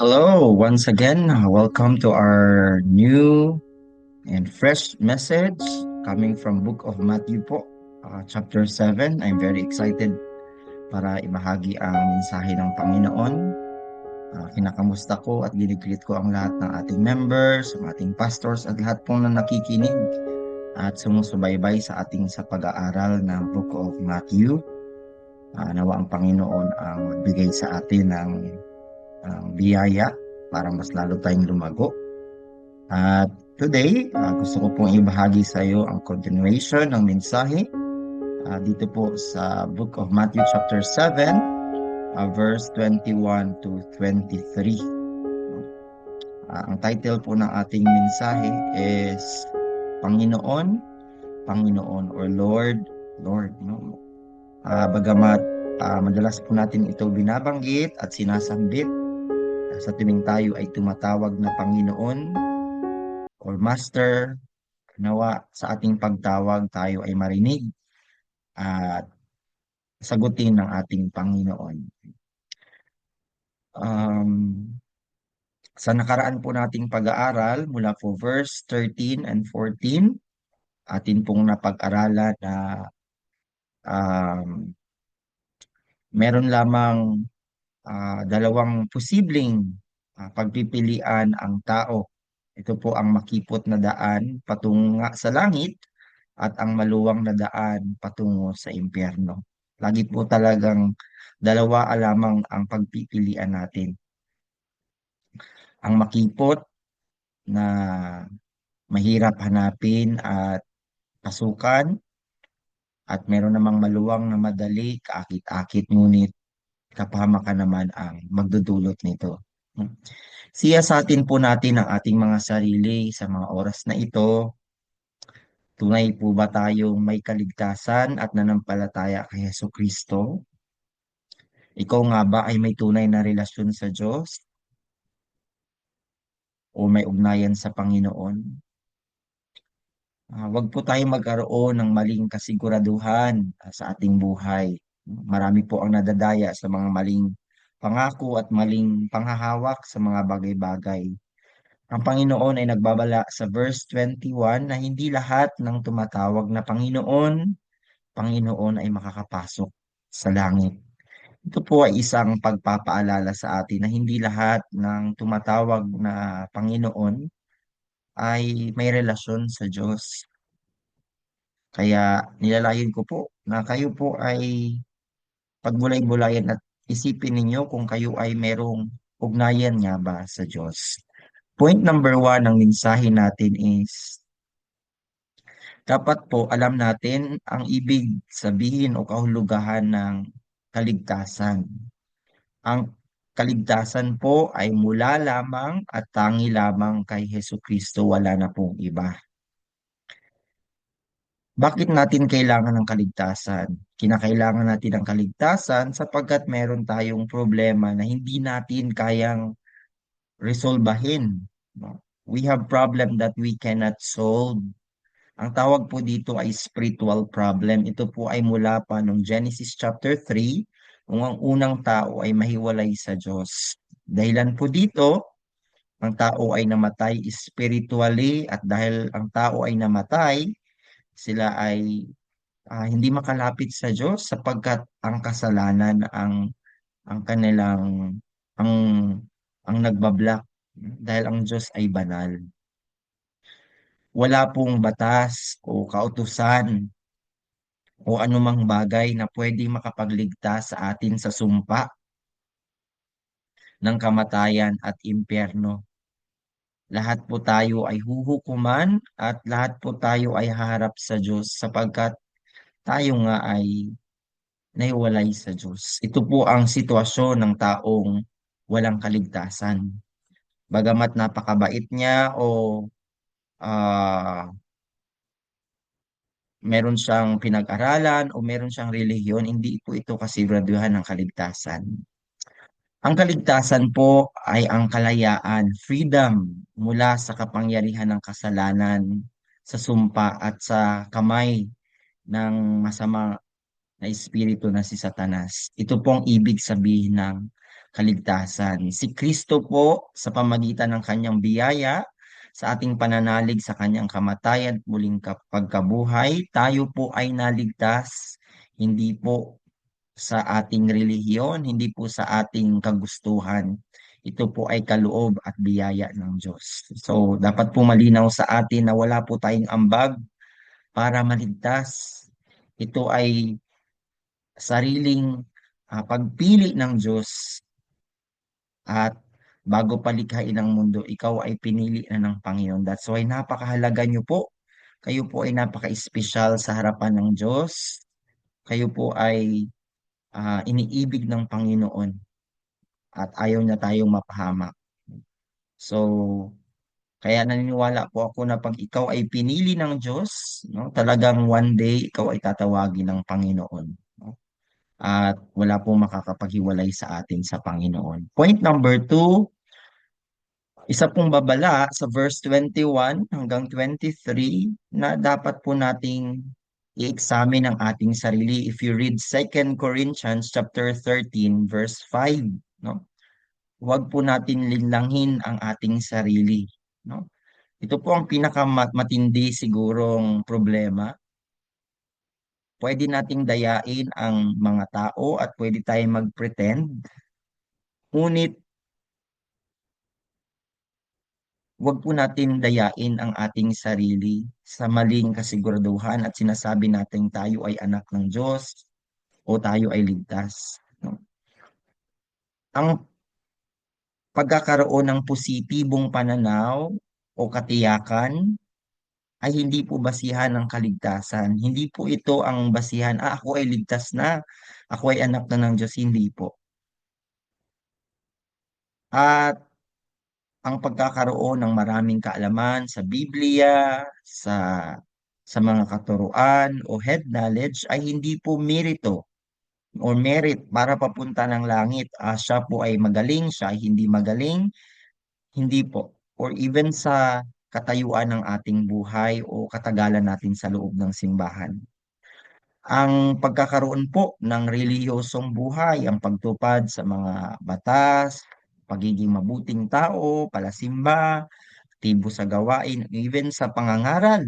Hello, once again. Welcome to our new and fresh message coming from Book of Matthew po, uh, chapter 7. I'm very excited para ibahagi ang mensahe ng Panginoon. Uh, kinakamusta ko at ginigreet ko ang lahat ng ating members, ang ating pastors at lahat pong na nakikinig at sumusubaybay sa ating sa pag-aaral ng Book of Matthew. Uh, nawa ang Panginoon ang magbigay sa atin ng uh, biyaya para mas lalo tayong lumago. At today, uh, gusto ko pong ibahagi sa iyo ang continuation ng mensahe uh, dito po sa Book of Matthew chapter 7, uh, verse 21 to 23. Uh, ang title po ng ating mensahe is Panginoon, Panginoon or Lord, Lord. No? Uh, bagamat uh, madalas po natin ito binabanggit at sinasambit sa tuwing tayo ay tumatawag na Panginoon or Master, nawa sa ating pagtawag tayo ay marinig at sagutin ng ating Panginoon. Um, sa nakaraan po nating pag-aaral mula po verse 13 and 14, atin pong napag-aralan na um, meron lamang uh, dalawang posibleng uh, pagpipilian ang tao. Ito po ang makipot na daan patungo sa langit at ang maluwang na daan patungo sa impyerno. Lagi po talagang dalawa lamang ang pagpipilian natin. Ang makipot na mahirap hanapin at pasukan at meron namang maluwang na madali, kaakit-akit ngunit kapahamakan naman ang magdudulot nito. Siya sa atin po natin ang ating mga sarili sa mga oras na ito. Tunay po ba tayong may kaligtasan at nanampalataya kay Yeso Kristo? Ikaw nga ba ay may tunay na relasyon sa Diyos? O may ugnayan sa Panginoon? Uh, wag po tayong magkaroon ng maling kasiguraduhan uh, sa ating buhay. Marami po ang nadadaya sa mga maling pangako at maling panghahawak sa mga bagay-bagay. Ang Panginoon ay nagbabala sa verse 21 na hindi lahat ng tumatawag na Panginoon, Panginoon ay makakapasok sa langit. Ito po ay isang pagpapaalala sa atin na hindi lahat ng tumatawag na Panginoon ay may relasyon sa Diyos. Kaya nilalayin ko po na kayo po ay pagbulay-bulayan at isipin ninyo kung kayo ay merong ugnayan nga ba sa Diyos. Point number one ng mensahe natin is dapat po alam natin ang ibig sabihin o kahulugahan ng kaligtasan. Ang kaligtasan po ay mula lamang at tangi lamang kay Heso Kristo, wala na pong iba. Bakit natin kailangan ng kaligtasan? Kinakailangan natin ng kaligtasan sapagkat meron tayong problema na hindi natin kayang resolbahin. We have problem that we cannot solve. Ang tawag po dito ay spiritual problem. Ito po ay mula pa noong Genesis chapter 3, kung ang unang tao ay mahiwalay sa Diyos. Dahilan po dito, ang tao ay namatay spiritually at dahil ang tao ay namatay, sila ay uh, hindi makalapit sa Diyos sapagkat ang kasalanan ang ang kanilang ang ang nagbablock dahil ang Diyos ay banal. Wala pong batas o kautusan o anumang bagay na pwedeng makapagligtas sa atin sa sumpa ng kamatayan at impyerno. Lahat po tayo ay huhukuman at lahat po tayo ay haharap sa Diyos sapagkat tayo nga ay nahiwalay sa Diyos. Ito po ang sitwasyon ng taong walang kaligtasan. Bagamat napakabait niya o uh, meron siyang pinag-aralan o meron siyang relihiyon, hindi po ito kasiguraduhan ng kaligtasan. Ang kaligtasan po ay ang kalayaan, freedom mula sa kapangyarihan ng kasalanan, sa sumpa at sa kamay ng masama na espiritu na si Satanas. Ito pong ibig sabihin ng kaligtasan. Si Kristo po sa pamagitan ng kanyang biyaya sa ating pananalig sa kanyang kamatayan at muling pagkabuhay, tayo po ay naligtas, hindi po sa ating relihiyon, hindi po sa ating kagustuhan. Ito po ay kaloob at biyaya ng Diyos. So, dapat po malinaw sa atin na wala po tayong ambag para maligtas. Ito ay sariling uh, pagpili ng Diyos at bago palikhain ang mundo, ikaw ay pinili na ng Panginoon. That's why napakahalaga nyo po. Kayo po ay napaka-espesyal sa harapan ng Diyos. Kayo po ay uh, iniibig ng Panginoon at ayaw na tayong mapahamak. So, kaya naniniwala po ako na pag ikaw ay pinili ng Diyos, no, talagang one day ikaw ay tatawagin ng Panginoon. No? At wala pong makakapaghiwalay sa atin sa Panginoon. Point number two, isa pong babala sa verse 21 hanggang 23 na dapat po nating i-examine ang ating sarili. If you read 2 Corinthians chapter 13 verse 5, no? Huwag po natin linlanghin ang ating sarili, no? Ito po ang pinakamatindi sigurong problema. Pwede nating dayain ang mga tao at pwede tayong mag-pretend. Ngunit Huwag po natin dayain ang ating sarili sa maling kasiguraduhan at sinasabi natin tayo ay anak ng Diyos o tayo ay ligtas. No? Ang pagkakaroon ng positibong pananaw o katiyakan ay hindi po basihan ng kaligtasan. Hindi po ito ang basihan, ah, ako ay ligtas na, ako ay anak na ng Diyos. Hindi po. At ang pagkakaroon ng maraming kaalaman sa Biblia, sa sa mga katuruan o head knowledge ay hindi po merito or merit para papunta ng langit. Uh, siya po ay magaling, siya ay hindi magaling, hindi po. Or even sa katayuan ng ating buhay o katagalan natin sa loob ng simbahan. Ang pagkakaroon po ng reliyosong buhay, ang pagtupad sa mga batas, pagiging mabuting tao, palasimba, aktibo sa gawain, even sa pangangaral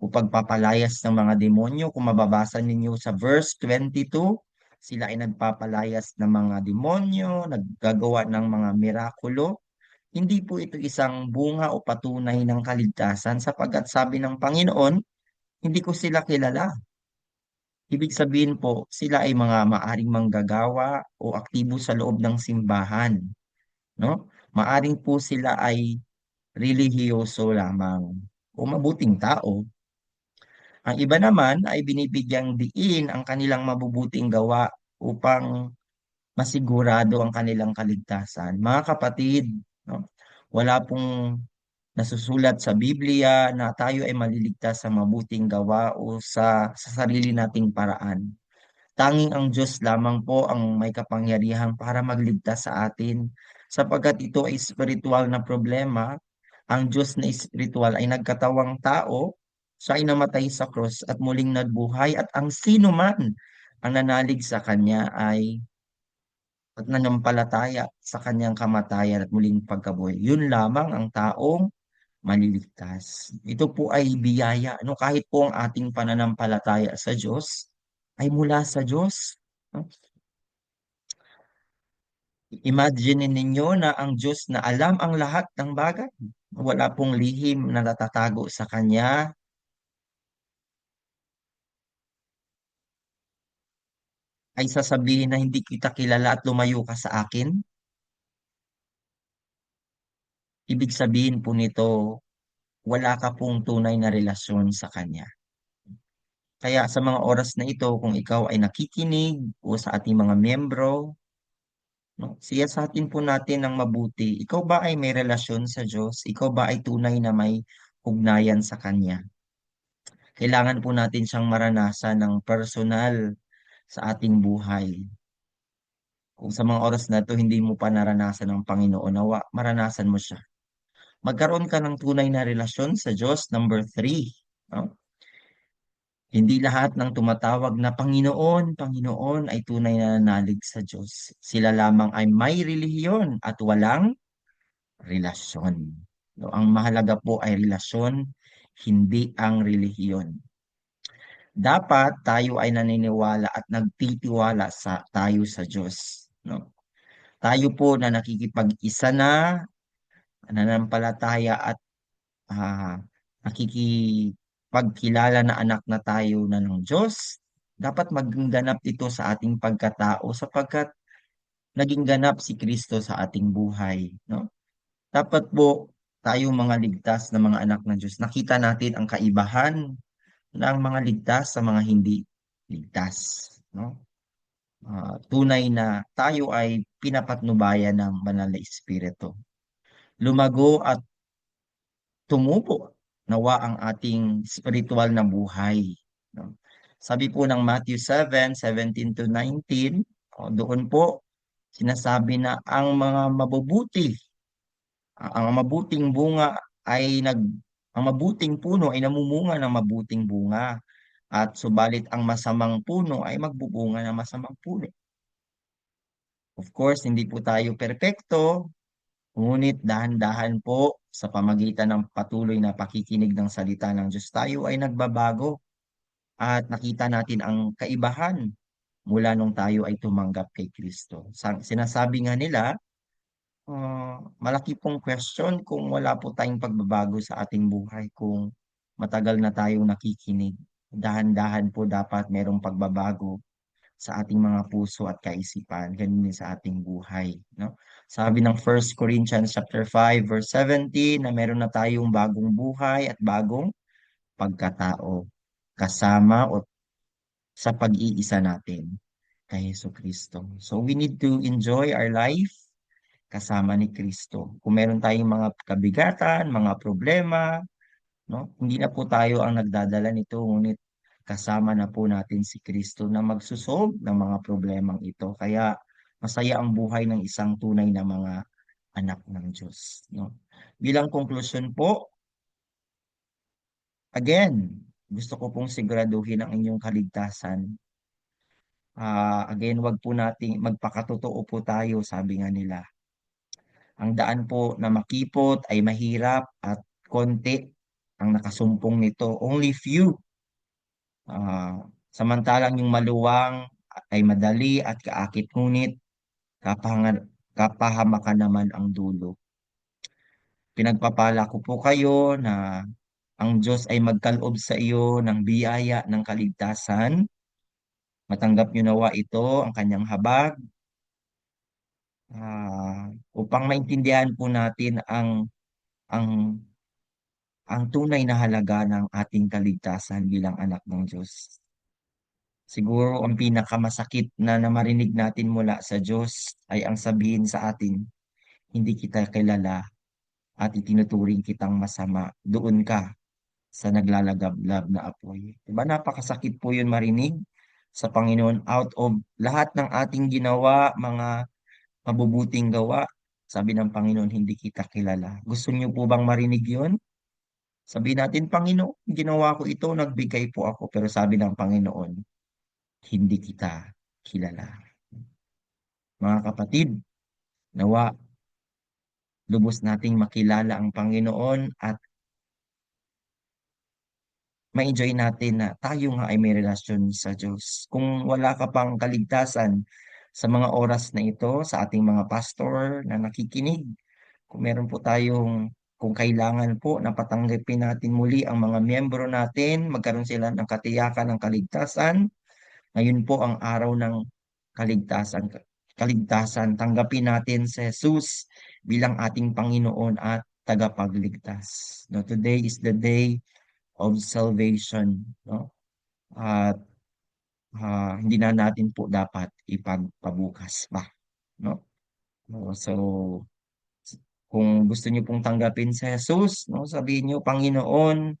o pagpapalayas ng mga demonyo. Kung mababasa ninyo sa verse 22, sila ay nagpapalayas ng mga demonyo, naggagawa ng mga mirakulo. Hindi po ito isang bunga o patunay ng kaligtasan sapagkat sabi ng Panginoon, hindi ko sila kilala. Ibig sabihin po, sila ay mga maaring manggagawa o aktibo sa loob ng simbahan no? Maaring po sila ay relihiyoso lamang o mabuting tao. Ang iba naman ay binibigyang diin ang kanilang mabubuting gawa upang masigurado ang kanilang kaligtasan. Mga kapatid, no? wala pong nasusulat sa Biblia na tayo ay maliligtas sa mabuting gawa o sa, sa sarili nating paraan. Tanging ang Diyos lamang po ang may kapangyarihan para magligtas sa atin sapagkat ito ay spiritual na problema. Ang Diyos na spiritual ay nagkatawang tao, siya ay namatay sa cross at muling nagbuhay at ang sino man ang nanalig sa kanya ay at nanampalataya sa kanyang kamatayan at muling pagkabuhay. Yun lamang ang taong maliligtas. Ito po ay biyaya. No? Kahit po ang ating pananampalataya sa Diyos ay mula sa Diyos. No? Imagine ninyo na ang Diyos na alam ang lahat ng bagay. Wala pong lihim na natatago sa Kanya. Ay sasabihin na hindi kita kilala at lumayo ka sa akin. Ibig sabihin po nito, wala ka pong tunay na relasyon sa Kanya. Kaya sa mga oras na ito, kung ikaw ay nakikinig o sa ating mga miyembro, No? Siyasatin po natin ng mabuti. Ikaw ba ay may relasyon sa Diyos? Ikaw ba ay tunay na may ugnayan sa Kanya? Kailangan po natin siyang maranasan ng personal sa ating buhay. Kung sa mga oras na ito hindi mo pa naranasan ng Panginoon, nawa, maranasan mo siya. Magkaroon ka ng tunay na relasyon sa Diyos. Number three, no? Hindi lahat ng tumatawag na Panginoon, Panginoon ay tunay na nanalig sa Diyos. Sila lamang ay may relihiyon at walang relasyon. No, ang mahalaga po ay relasyon, hindi ang relihiyon. Dapat tayo ay naniniwala at nagtitiwala sa tayo sa Diyos. No? Tayo po na nakikipag-isa na, nananampalataya at ah, nakikipagkilala na anak na tayo na ng Diyos, dapat maging ganap ito sa ating pagkatao sapagkat naging ganap si Kristo sa ating buhay. No? Dapat po tayong mga ligtas na mga anak ng Diyos, nakita natin ang kaibahan ng mga ligtas sa mga hindi ligtas. No? Ah, tunay na tayo ay pinapatnubayan ng banal na Espiritu. Lumago at tumubo nawa ang ating spiritual na buhay. No? Sabi po ng Matthew 7, 17 to 19, o, doon po sinasabi na ang mga mabubuti, ang mabuting bunga ay nag ang mabuting puno ay namumunga ng mabuting bunga at subalit ang masamang puno ay magbubunga ng masamang puno. Of course, hindi po tayo perpekto, ngunit dahan-dahan po sa pamagitan ng patuloy na pakikinig ng salita ng Diyos tayo ay nagbabago at nakita natin ang kaibahan mula nung tayo ay tumanggap kay Kristo. Sa- Sinasabi nga nila, ah, malaki pong question kung wala po tayong pagbabago sa ating buhay, kung matagal na tayong nakikinig. Dahan-dahan po dapat merong pagbabago sa ating mga puso at kaisipan, ganun din sa ating buhay, no? Sabi ng 1 Corinthians chapter 5 verse 17 na meron na tayong bagong buhay at bagong pagkatao kasama o sa pag-iisa natin kay Yesu Kristo. So we need to enjoy our life kasama ni Kristo. Kung meron tayong mga kabigatan, mga problema, no? Hindi na po tayo ang nagdadala nito, ngunit kasama na po natin si Kristo na magsusolve ng mga problemang ito. Kaya masaya ang buhay ng isang tunay na mga anak ng Diyos, no? Bilang konklusyon po, again, gusto ko pong siguraduhin ang inyong kaligtasan. Ah, again, wag po nating magpakatotoo po tayo, sabi nga nila. Ang daan po na makipot ay mahirap at konti ang nakasumpong nito. Only few. Ah, samantalang yung maluwang ay madali at kaakit ngunit kapahanga- kapahamakan naman ang dulo. Pinagpapala ko po kayo na ang Diyos ay magkaloob sa iyo ng biyaya ng kaligtasan. Matanggap niyo nawa ito, ang kanyang habag, ah, upang maintindihan po natin ang ang ang tunay na halaga ng ating kaligtasan bilang anak ng Diyos. Siguro ang pinakamasakit na na marinig natin mula sa Diyos ay ang sabihin sa atin, hindi kita kilala at itinuturing kitang masama. Doon ka sa naglalagablab na apoy. Diba napakasakit po yun marinig sa Panginoon out of lahat ng ating ginawa, mga mabubuting gawa. Sabi ng Panginoon, hindi kita kilala. Gusto niyo po bang marinig yun? Sabi natin, Panginoon, ginawa ko ito, nagbigay po ako. Pero sabi ng Panginoon, hindi kita kilala. Mga kapatid, nawa, lubos nating makilala ang Panginoon at ma-enjoy natin na tayo nga ay may relasyon sa Diyos. Kung wala ka pang kaligtasan sa mga oras na ito, sa ating mga pastor na nakikinig, kung meron po tayong, kung kailangan po na patanggapin natin muli ang mga miyembro natin, magkaroon sila ng katiyakan ng kaligtasan, ngayon po ang araw ng kaligtasan. Kaligtasan, tanggapin natin si Jesus bilang ating Panginoon at tagapagligtas. No, today is the day of salvation, no? At ah, hindi na natin po dapat ipagpabukas pa? No, So, kung gusto niyo pong tanggapin si Jesus, no, sabihin niyo, Panginoon,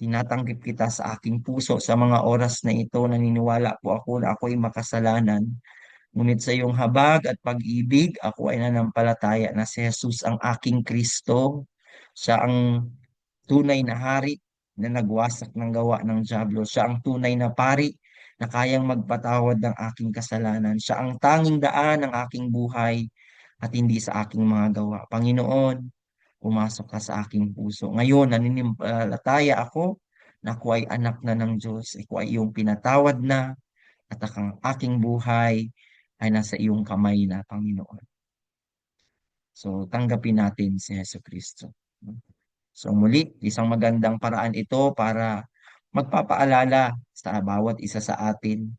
tinatanggap kita sa aking puso sa mga oras na ito, naniniwala po ako na ako ay makasalanan. Ngunit sa iyong habag at pag-ibig, ako ay nanampalataya na si Jesus ang aking Kristo. Siya ang tunay na hari na nagwasak ng gawa ng dyablo. Siya ang tunay na pari na kayang magpatawad ng aking kasalanan. Siya ang tanging daan ng aking buhay at hindi sa aking mga gawa. Panginoon, pumasok ka sa aking puso. Ngayon, naninimpalataya ako na ako ay anak na ng Diyos. Ako ay iyong pinatawad na at ang aking buhay ay nasa iyong kamay na, Panginoon. So, tanggapin natin si Heso Kristo. So, muli, isang magandang paraan ito para magpapaalala sa bawat isa sa atin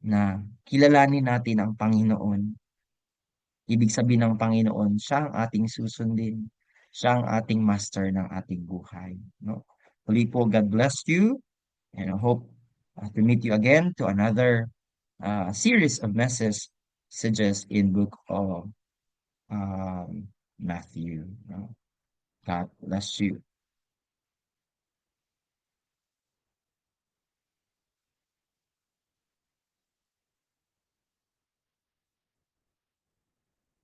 na kilalanin natin ang Panginoon. Ibig sabihin ng Panginoon, siya ang ating susundin. Siya ang ating master ng ating buhay. No? Muli po, God bless you. And I hope uh, to meet you again to another uh, series of messages in book of um, Matthew. No? God bless you.